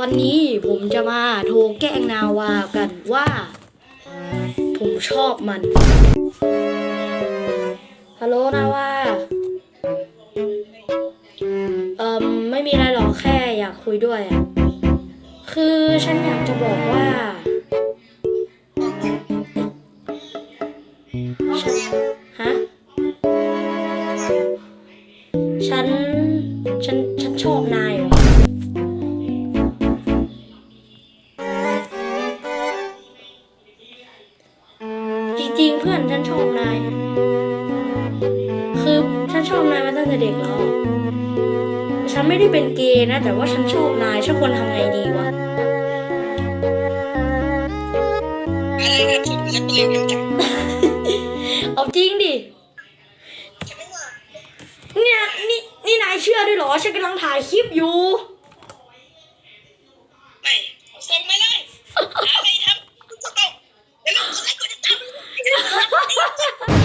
วันนี้ผมจะมาโทรแกล้งนาวากันว่า ผมชอบมัน ฮัลโหลนาวา เอ่มไม่มีอะไรหรอกแค่อยากคุยด้วยอะคือฉันอยากจะบอกว่าฉันฮะ ฉัน ฉัน ฉันชอบนาย ริงๆ เพื่อนฉันชอบนาย คือฉันชอบนายมาตั้งแต่เด็กแล้ว ฉันไม่ได้เป็นเกย์นะ แต่ว่าฉันชอบนายฉันควรทำไงดีวะอะไรแบบผมและตัวเองกันจังเอาจริงดิ เนี่ยนี่นี่นายเชื่อด้วยเหรอ ฉันกำลังถ่ายคลิปอยู่ Tchau.